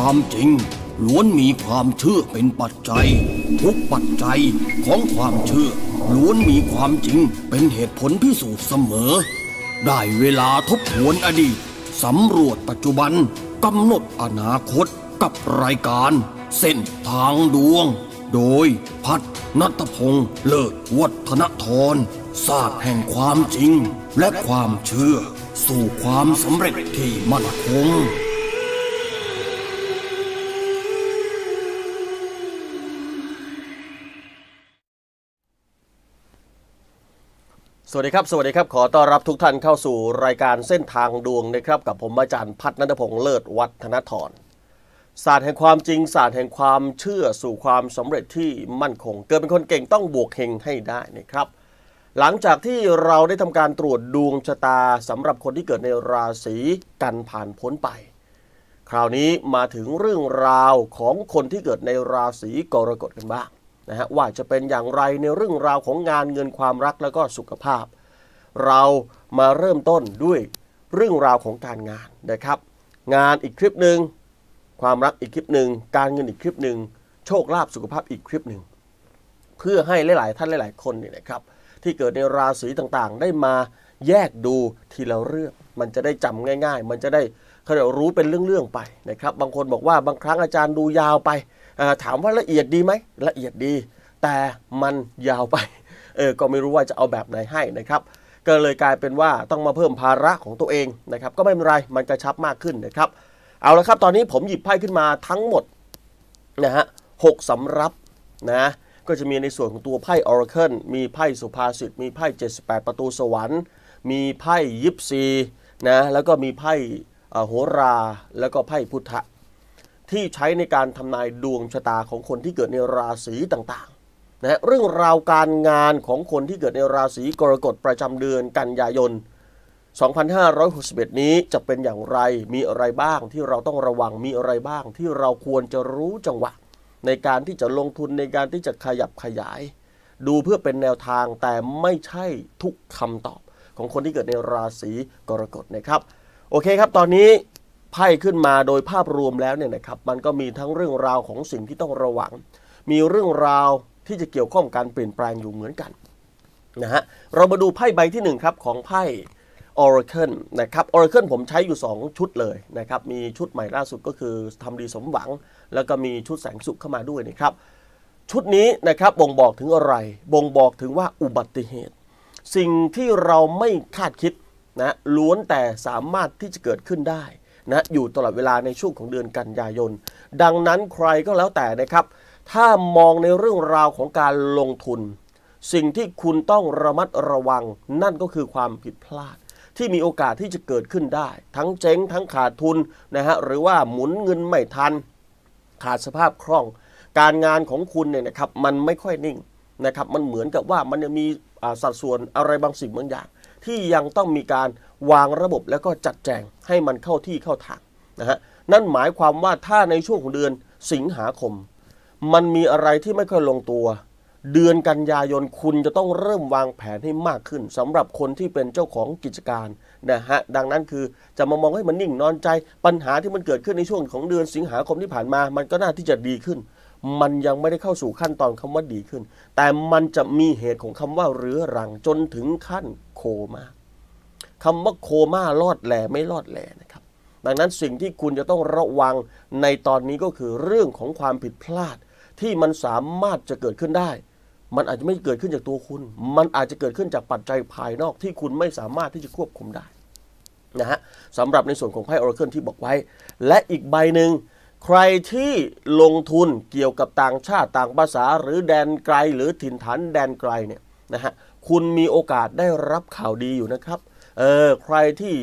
ความจริงล้วนมีความเชื่อเป็นปัจจัย ทุกปัจจัยของความเชื่อล้วนมีความจริงเป็นเหตุผลพิสูจน์เสมอ ได้เวลาทบทวนอดีตสำรวจปัจจุบันกำหนดอนาคตกับรายการ เส้นทางดวง โดยพัฒนัตพงษ์เลิศวัฒนทรศาสตร์แห่งความจริงและความเชื่อ สู่ความสำเร็จที่มั่นคง สวัสดีครับ สวัสดีครับ ขอต้อนรับทุกท่านเข้าสู่รายการเส้นทางดวงนะครับ กับผมอาจารย์พัฒนันทพงษ์เลิศวัฒนทรศาสตร์แห่งความจริงศาสตร์แห่งความเชื่อสู่ความสำเร็จที่มั่นคง เกิดเป็นคนเก่งต้องบวกเฮงให้ได้นะครับ หลังจากที่เราได้ทำการตรวจดวงชะตาสำหรับคนที่เกิดในราศีกันผ่านพ้นไป คราวนี้มาถึงเรื่องราวของคนที่เกิดในราศีกรกฎกันบ้าง นะฮะว่าจะเป็นอย่างไรในเรื่องราวของงานเงินความรักแล้วก็สุขภาพ เรามาเริ่มต้นด้วยเรื่องราวของการงานนะครับ งานอีกคลิปหนึ่งความรักอีกคลิปหนึ่งการเงินอีกคลิปหนึ่งโชคลาภสุขภาพอีกคลิปหนึ่งเพื่อให้หลาย ๆ ท่านหลาย ๆ คนเนี่ยนะครับ ที่เกิดในราศีต่างๆ ได้มาแยกดูทีละเรื่อง มันจะได้จำง่าย ๆ มันจะได้เขาเรียกว่ารู้เป็นเรื่อง ๆ ไปนะครับ บางคนบอกว่าบางครั้งอาจารย์ดูยาวไป ถามว่าละเอียดดีไหมละเอียดดี แต่มันยาวไปเออก็ไม่รู้ว่าจะเอาแบบไหนให้นะครับก็เลยกลายเป็นว่าต้องมาเพิ่มภาระของตัวเองนะครับก็ไม่เป็นไรมันกระชับมากขึ้นนะครับเอาละครับตอนนี้ผมหยิบไพ่ขึ้นมาทั้งหมดนะฮะหกสำรับนะก็จะมีในส่วนของตัวไพ่ Oracle มีไพ่สุภาษิต มีไพ่ 78 ประตูสวรรค์ มีไพ่ยิปซีนะแล้วก็มีไพ่โหรา แล้วก็ไพ่พุทธะ ที่ใช้ในการทำนายดวงชะตาของคนที่เกิดในราศีต่างๆนะเรื่องราวการงานของคนที่เกิดในราศีกรกฎประจำเดือนกันยายน 2561 นี้จะเป็นอย่างไรมีอะไรบ้างที่เราต้องระวังมีอะไรบ้างที่เราควรจะรู้จังหวะ ในการที่จะลงทุนในการที่จะขยับขยาย ดูเพื่อเป็นแนวทางแต่ไม่ใช่ทุกคำตอบของคนที่เกิดในราศีกรกฎนะครับ โอเคครับตอนนี้ ไพ่ขึ้นมาโดยภาพรวมแล้วเนี่ยนะครับมันก็มีทั้งเรื่องราวของสิ่งที่ต้องระวัง มีเรื่องราวที่จะเกี่ยวข้องกับการเปลี่ยนแปลงอยู่เหมือนกันนะฮะเรามาดูไพ่ใบที่หนึ่งครับของไพ่ Oracle นะครับ Oracle ผมใช้อยู่ 2 ชุดเลยนะครับมีชุดใหม่ล่าสุดก็คือทำดีสมหวัง แล้วก็มีชุดแสงสุขเข้ามาด้วยนะครับชุดนี้นะครับบ่งบอกถึงอะไร บ่งบอกถึงว่าอุบัติเหตุ สิ่งที่เราไม่คาดคิดนะล้วนแต่สามารถที่จะเกิดขึ้นได้ นะอยู่ตลอดเวลาในช่วงของเดือนกันยายน ดังนั้นใครก็แล้วแต่นะครับ ถ้ามองในเรื่องราวของการลงทุน สิ่งที่คุณต้องระมัดระวัง นั่นก็คือความผิดพลาด ที่มีโอกาสที่จะเกิดขึ้นได้ ทั้งเจ๊งทั้งขาดทุนนะฮะหรือว่าหมุนเงินไม่ทัน ขาดสภาพคล่อง การงานของคุณเนี่ยนะครับมันไม่ค่อยนิ่งนะครับมันเหมือนกับว่ามันยังมีสัดส่วนอะไรบางสิ่งบางอย่าง ที่ยังต้องมีการ วางระบบแล้วก็จัดแจงให้มันเข้าที่เข้าทางนะฮะนั่นหมายความว่าถ้าในช่วงของเดือนสิงหาคม มันมีอะไรที่ไม่ค่อยลงตัว เดือนกันยายนคุณจะต้องเริ่มวางแผนให้มากขึ้นสำหรับคนที่เป็นเจ้าของกิจการนะฮะดังนั้นคือจะมามองให้มันนิ่งนอนใจปัญหาที่มันเกิดขึ้นในช่วงของเดือนสิงหาคมที่ผ่านมา มันก็น่าที่จะดีขึ้น มันยังไม่ได้เข้าสู่ขั้นตอนคำว่าดีขึ้น แต่มันจะมีเหตุของคำว่าเรื้อรังจนถึงขั้นโคม่า คำว่าโคม่ารอดแหล่ไม่รอดแหล่นะครับ ดังนั้นสิ่งที่คุณจะต้องระวังในตอนนี้ก็คือเรื่องของความผิดพลาด ที่มันสามารถจะเกิดขึ้นได้ มันอาจจะไม่เกิดขึ้นจากตัวคุณ มันอาจจะเกิดขึ้นจากปัจจัยภายนอกที่คุณไม่สามารถที่จะควบคุมได้นะฮะสำหรับในส่วนของไพ่ Oracle ที่บอกไว้ และอีกใบหนึ่งใครที่ลงทุนเกี่ยวกับต่างชาติต่างภาษา หรือแดนไกล หรือถิ่นฐานแดนไกลเนี่ยนะฮะคุณมีโอกาสได้รับข่าวดีอยู่นะครับ เออใครที่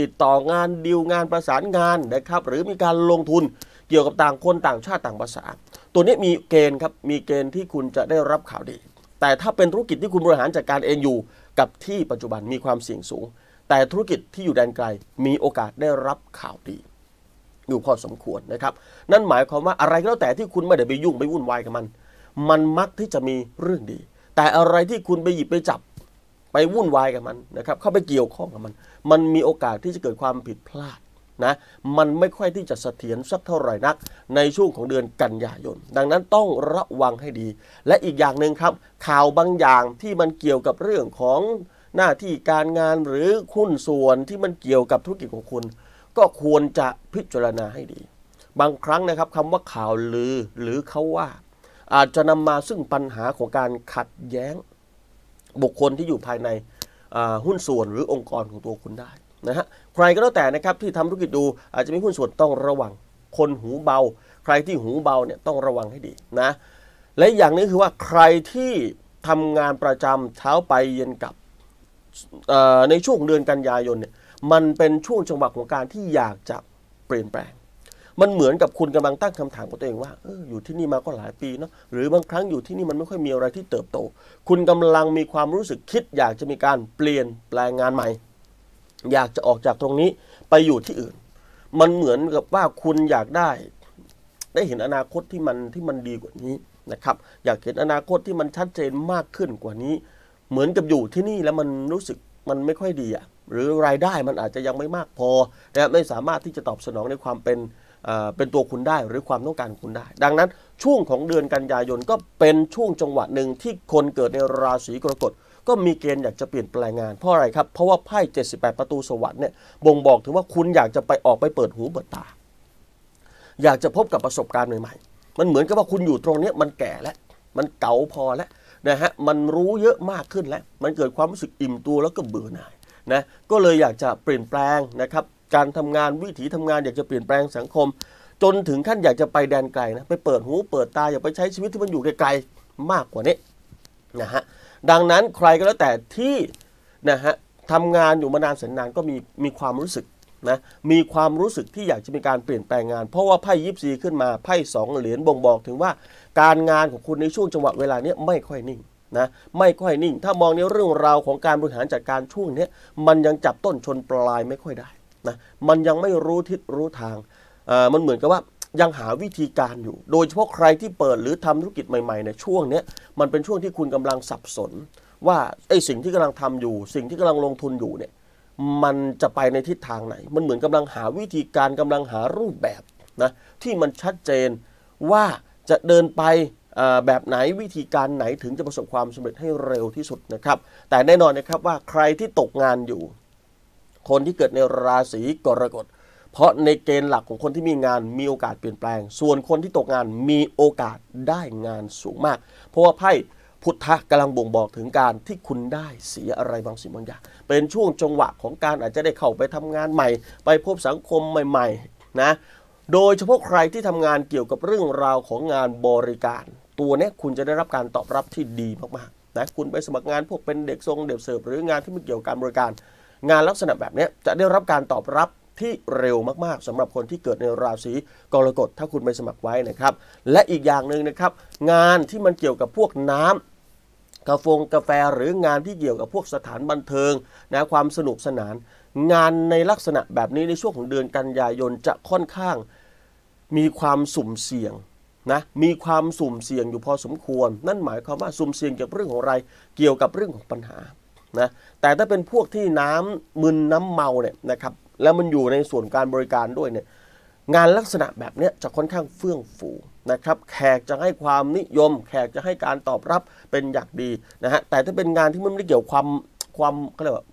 ติดต่องานดีลงานประสานงานนะครับ หรือมีการลงทุนเกี่ยวกับต่างคนต่างชาติต่างภาษา ตัวนี้มีเกณฑ์ครับมีเกณฑ์ที่คุณจะได้รับข่าวดี แต่ถ้าเป็นธุรกิจที่คุณบริหารจัดการเองอยู่ กับที่ปัจจุบันมีความเสี่ยงสูง แต่ธุรกิจที่อยู่แดนไกลมีโอกาสได้รับข่าวดีอยู่พอสมควรนะครับ นั่นหมายความว่าอะไรก็แล้วแต่ที่คุณไม่ได้ไปยุ่งไปวุ่นวายกับมัน มันมักที่จะมีเรื่องดี แต่อะไรที่คุณไปหยิบไปจับ ไปวุ่นวายกับมันนะครับเข้าไปเกี่ยวข้องกับมัน มันมีโอกาสที่จะเกิดความผิดพลาดนะมันไม่ค่อยที่จะเสถียรสักเท่าไหร่นัก ในช่วงของเดือนกันยายน ดังนั้นต้องระวังให้ดี และอีกอย่างหนึ่งครับ ข่าวบางอย่างที่มันเกี่ยวกับเรื่องของหน้าที่การงานหรือหุ้นส่วนที่มันเกี่ยวกับธุรกิจของคุณ ก็ควรจะพิจารณาให้ดี บางครั้งนะครับคำว่าข่าวลือหรือเขาว่า อาจจะนำมาซึ่งปัญหาของการขัดแย้ง บุคคลที่อยู่ภายในหุ้นส่วนหรือองค์กรของตัวคุณได้นะฮะใครก็แล้วแต่นะครับที่ทำธุรกิจดูอาจจะมีหุ้นส่วนต้องระวัง คนหูเบา ใครที่หูเบาเนี่ยต้องระวังให้ดีนะและอย่างนี้คือว่าใครที่ทำงานประจำเช้าไปเย็นกลับในช่วงเดือนกันยายนเนี่ยมันเป็นช่วงจังหวะของการที่อยากจะเปลี่ยนแปลง มันเหมือนกับคุณกำลังตั้งคำถามกับตัวเองว่าอออยู่ที่นี่มาก็หลายปีเนาะหรือบางครั้งอยู่ที่นี่มันไม่ค่อยมีอะไรที่เติบโต คุณกำลังมีความรู้สึกคิด อยากจะมีการเปลี่ยนแปลงงานใหม่ อยากจะออกจากตรงนี้ไปอยู่ที่อื่น มันเหมือนกับว่าคุณอยากได้ ได้เห็นอนาคตที่มันที่มันดีกว่านี้นะครับ อยากเห็นอนาคตที่มันชัดเจนมากขึ้นกว่านี้ เหมือนกับอยู่ที่นี่แล้วมันรู้สึกมันไม่ค่อยดีอะหรือรายได้มันอาจจะยังไม่มากพอและไม่สามารถที่จะตอบสนองในความเป็น เป็นตัวคุณได้หรือความต้องการคุณได้ ดังนั้นช่วงของเดือนกันยายนก็เป็นช่วงจังหวะหนึ่งที่คนเกิดในราศีกรกฎก็มีเกณฑ์อยากจะเปลี่ยนแปลงงานเพราะอะไรครับ เพราะว่าไพ่ 78 ประตูสวรรค์เนี่ยบ่งบอกถึงว่าคุณอยากจะไปออกไปเปิดหูเปิดตา อยากจะพบกับประสบการณ์ใหม่ๆ มันเหมือนกับว่าคุณอยู่ตรงนี้มันแก่แล้ว มันเก่าพอแล้วนะฮะ มันรู้เยอะมากขึ้นแล้ว มันเกิดความรู้สึกอิ่มตัวแล้วก็เบื่อหน่ายนะ ก็เลยอยากจะเปลี่ยนแปลงนะครับ การทำงานวิถีทำงาน อยากจะเปลี่ยนแปลงสังคม จนถึงขั้นอยากจะไปแดนไกลนะไปเปิดหูเปิดตาอยากไปใช้ชีวิตที่มันอยู่ไกลๆมากกว่านี้นะฮะดังนั้นใครก็แล้วแต่ที่นะฮะทำงานอยู่มานานแสนนานก็มีมีความรู้สึกนะมีความรู้สึกที่อยากจะมีการเปลี่ยนแปลงงาน เพราะว่าไพ่ยิปซีขึ้นมาไพ่สองเหรียญบ่งบอกถึงว่า การงานของคุณในช่วงจังหวะเวลานี้ไม่ค่อยนิ่งนะไม่ค่อยนิ่ง ถ้ามองในเรื่องราวของการบริหารจัดการช่วงนี้มันยังจับต้นชนปลายไม่ค่อยได้ นะมันยังไม่รู้ทิศรู้ทางมันเหมือนกับว่ายังหาวิธีการอยู่ โดยเฉพาะใครที่เปิดหรือทำธุรกิจใหม่ๆในช่วงนี้มันเป็นช่วงที่คุณกำลังสับสน ว่าไอ้สิ่งที่กำลังทำอยู่ สิ่งที่กำลังลงทุนอยู่เนี่ยมันจะไปในทิศทางไหน มันเหมือนกำลังหาวิธีการกำลังหารูปแบบนะที่มันชัดเจนว่าจะเดินไปแบบไหนวิธีการไหนถึงจะประสบความสำเร็จให้เร็วที่สุดนะครับ แต่แน่นอนนะครับว่าใครที่ตกงานอยู่ คนที่เกิดในราศีกรกฎ เพราะในเกณฑ์หลักของคนที่มีงานมีโอกาสเปลี่ยนแปลง ส่วนคนที่ตกงานมีโอกาสได้งานสูงมาก เพราะว่าไพ่พุทธะกำลังบ่งบอกถึงการที่คุณได้เสียอะไรบางสิ่งบางอย่าง เป็นช่วงจังหวะของการอาจจะได้เข้าไปทำงานใหม่ ไปพบสังคมใหม่ๆนะโดยเฉพาะใครที่ทำงานเกี่ยวกับเรื่องราวของงานบริการ ตัวนี้คุณจะได้รับการตอบรับที่ดีมากๆนะคุณไปสมัครงานพวกเป็นเด็กทรงเด็กเสิร์ฟหรืองานที่ไม่เกี่ยวกับการบริการ งานลักษณะแบบนี้จะได้รับการตอบรับที่เร็วมากๆสำหรับคนที่เกิดในราศีกรกฎถ้าคุณไปสมัครไว้นะครับ และอีกอย่างหนึ่งนะครับ งานที่มันเกี่ยวกับพวกน้ำกาแฟกาแฟหรืองานที่เกี่ยวกับพวกสถานบันเทิงนะความสนุกสนาน งานในลักษณะแบบนี้ในช่วงของเดือนกันยายนจะค่อนข้างมีความสุ่มเสี่ยงนะมีความสุ่มเสี่ยงอยู่พอสมควร นั่นหมายความว่าสุ่มเสี่ยงเกี่ยวกับเรื่องของอะไร เกี่ยวกับเรื่องของปัญหา นะแต่ถ้าเป็นพวกที่น้ำมึนน้ำเมาเนี่ยนะครับแล้วมันอยู่ในส่วนการบริการด้วยเนี่ยงานลักษณะแบบนี้จะค่อนข้างเฟื่องฟูนะครับแขกจะให้ความนิยม แขกจะให้การตอบรับเป็นอย่างดีนะฮะแต่ถ้าเป็นงานที่มันไม่ได้เกี่ยวความความเขาเรียกว่า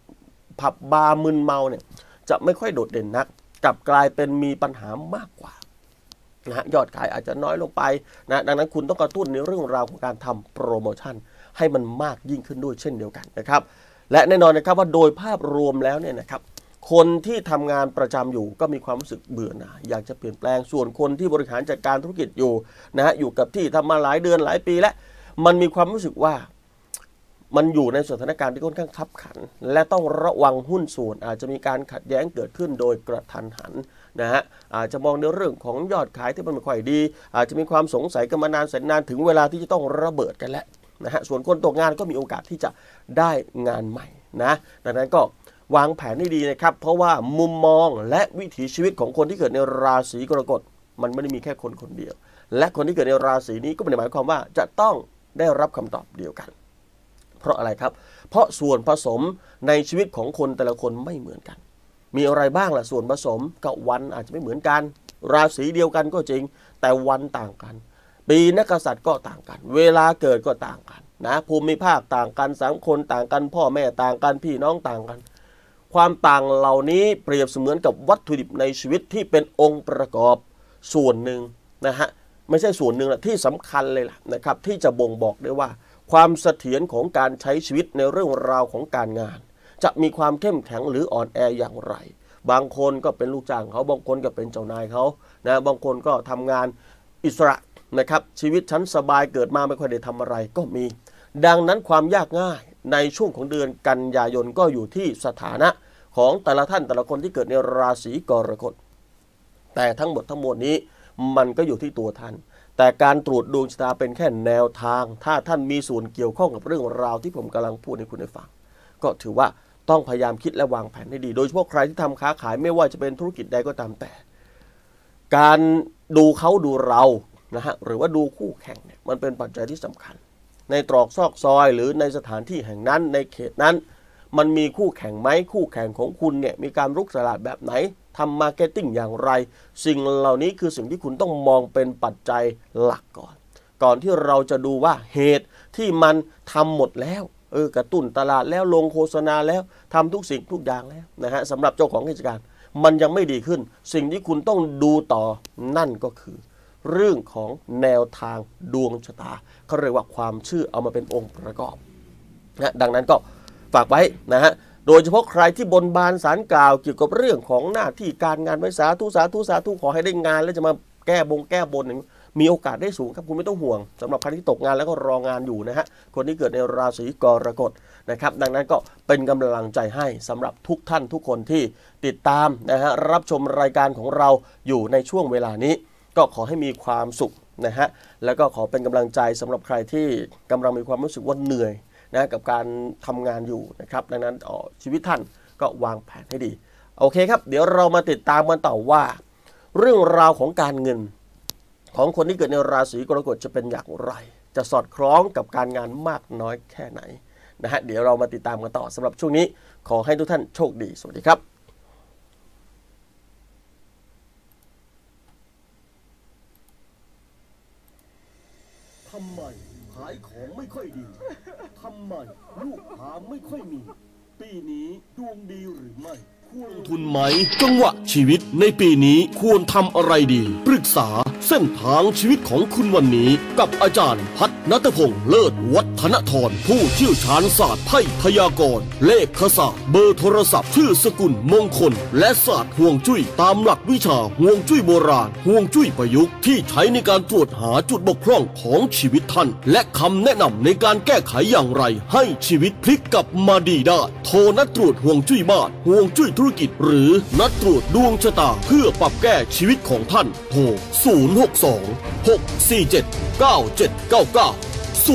ผับบาร์มึนเมาเนี่ยจะไม่ค่อยโดดเด่นนักกลับกลายเป็นมีปัญหามากกว่านะฮะยอดขายอาจจะน้อยลงไปนะดังนั้นคุณต้องกระตุ้นในเรื่องราวของการทำโปรโมชั่นให้มันมากยิ่งขึ้นด้วยเช่นเดียวกันนะครับ และแน่นอนนะครับว่าโดยภาพรวมแล้วเนี่ยนะครับคนที่ทำงานประจำอยู่ก็มีความรู้สึกเบื่อหน่ายอยากจะเปลี่ยนแปลงส่วนคนที่บริหารจัดการธุรกิจอยู่นะฮะอยู่กับที่ทำมาหลายเดือนหลายปีแล้ว มันมีความรู้สึกว่ามันอยู่ในสถานการณ์ที่ค่อนข้างขับขัน และต้องระวังหุ้นส่วน อาจจะมีการขัดแย้งเกิดขึ้นโดยกระทันหันนะฮะอาจจะมองในเรื่องของยอดขายที่มันไม่ค่อยดี อาจจะมีความสงสัยกันมานานแสนนานถึงเวลาที่จะต้องระเบิดกันแล้ว นะฮะส่วนคนตกงานก็มีโอกาสที่จะได้งานใหม่นะดังนั้นก็วางแผนให้ดีนะครับ เพราะว่ามุมมองและวิถีชีวิตของคนที่เกิดในราศีกรกฎมันไม่ได้มีแค่คนคนเดียว และคนที่เกิดในราศีนี้ก็ไม่ได้หมายความว่าจะต้องได้รับคำตอบเดียวกัน เพราะอะไรครับ เพราะส่วนผสมในชีวิตของคนแต่ละคนไม่เหมือนกัน มีอะไรบ้างล่ะส่วนผสมกับวันอาจจะไม่เหมือนกัน ราศีเดียวกันก็จริง แต่วันต่างกัน ปีนักษัตริย์ก็ต่างกัน เวลาเกิดก็ต่างกันนะภูมิภาคต่างกันสังคนต่างกัน พ่อแม่ต่างกันพี่น้องต่างกัน ความต่างเหล่านี้เปรียบเสมือนกับวัตถุดิบในชีวิตที่เป็นองค์ประกอบส่วนหนึ่งนะฮะไม่ใช่ส่วนหนึ่งละที่สำคัญเลยล่ะนะครับ ที่จะบ่งบอกได้ว่า ความเสถียรของการใช้ชีวิตในเรื่องราวของการงาน จะมีความเข้มแข็งหรืออ่อนแออย่างไร บางคนก็เป็นลูกจ้างเขาบางคนก็เป็นเจ้านายเขานะบางคนก็ทำงานอิสระ นะครับชีวิตชั้นสบายเกิดมาไม่ค่อยได้ทำอะไรก็มี ดังนั้นความยากง่ายในช่วงของเดือนกันยายนก็อยู่ที่สถานะของแต่ละท่านแต่ละคนที่เกิดในราศีกรกฎแต่ทั้งหมดทั้งมวลนี้มันก็อยู่ที่ตัวท่าน แต่การตรวจดวงชะตาเป็นแค่แนวทาง ถ้าท่านมีส่วนเกี่ยวข้องกับเรื่องราวที่ผมกำลังพูดให้คุณได้ฟัง ก็ถือว่าต้องพยายามคิดและวางแผนให้ดี โดยเฉพาะใครที่ทำค้าขายไม่ว่าจะเป็นธุรกิจใดก็ตามแต่ การดูเขาดูเรา นะฮะหรือว่าดูคู่แข่งเนี่ยมันเป็นปัจจัยที่สำคัญ ในตรอกซอกซอยหรือในสถานที่แห่งนั้นในเขตนั้น มันมีคู่แข่งไหมคู่แข่งของคุณเนี่ยมีการรุกตลาดแบบไหนทำมาร์เก็ตติ้งอย่างไร สิ่งเหล่านี้คือสิ่งที่คุณต้องมองเป็นปัจจัยหลักก่อน ก่อนที่เราจะดูว่าเหตุที่มันทำหมดแล้วเออกระตุ้นตลาดแล้วลงโฆษณาแล้วทำทุกสิ่งทุกอย่างแล้วนะฮะสำหรับเจ้าของกิจการ มันยังไม่ดีขึ้น สิ่งที่คุณต้องดูต่อนั่นก็คือ เรื่องของแนวทางดวงชะตาเขาเรียกว่าความเชื่อเอามาเป็นองค์ประกอบนะดังนั้นก็ฝากไว้นะฮะโดยเฉพาะใครที่บนบานสารกล่าวเกี่ยวกับเรื่องของหน้าที่การงานไว้สาธุสาธุสาธุขอให้ได้งาน แล้วจะมาแก้บงแก้บนอย่างมีโอกาสได้สูงครับคุณไม่ต้องห่วงสำหรับใครที่ตกงานแล้วก็รองานอยู่นะฮะคนที่เกิดในราศีกรกฎนะครับ ดังนั้นก็เป็นกำลังใจให้สำหรับทุกท่านทุกคนที่ติดตามนะฮะรับชมรายการของเราอยู่ในช่วงเวลานี้ ก็ขอให้มีความสุขนะฮะแล้วก็ขอเป็นกำลังใจสำหรับใครที่กำลังมีความรู้สึกว่าเหนื่อยนะกับการทำงานอยู่นะครับดังนั้นอ๋อชีวิตท่านก็วางแผนให้ดี โอเคครับ เดี๋ยวเรามาติดตามกันต่อว่า เรื่องราวของการเงิน ของคนที่เกิดในราศีกรกฎจะเป็นอย่างไร จะสอดคล้องกับการงานมากน้อยแค่ไหนนะฮะเดี๋ยวเรามาติดตามกันต่อสำหรับช่วงนี้ ขอให้ทุกท่านโชคดี สวัสดีครับ ทำไมขายของไม่ ค่อยดี ทำไมลูกหาไม่ค่อยมี ปีนี้ดวงดีหรือไม่ ควรลงทุนไหม จังหวะชีวิตในปีนี้ควรทำอะไรดี ปรึกษาเส้นทางชีวิตของคุณวันนี้กับอาจารย์พัฒ นัตพงษ์เลิศวัฒนทรผู้เชี่ยวชาญศาสตร์ไพ่พยากรณ์เลขศาสตร์เบอร์โทรศัพท์ชื่อสกุลมงคล และศาสตร์ห่วงจุ้ยตามหลักวิชาห่วงจุ้ยโบราณห่วงจุ้ยประยุกต์ที่ใช้ในการตรวจหาจุดบกพร่องของชีวิตท่าน และคำแนะนำในการแก้ไขอย่างไร ให้ชีวิตพลิกกลับมาดีได้โทรนัดตรวจห่วงจุ้ยบ้านห่วงจุ้ยธุรกิจ หรือนัดตรวจดวงชะตาเพื่อปรับแก้ชีวิตของท่านโทร062 647 9799 062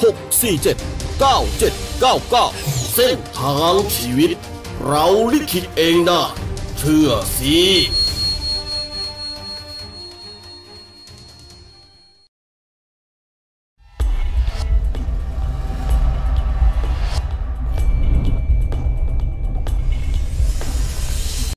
647 9799 เส้นทางชีวิต เราลิขิตเองนะเชื่อสิ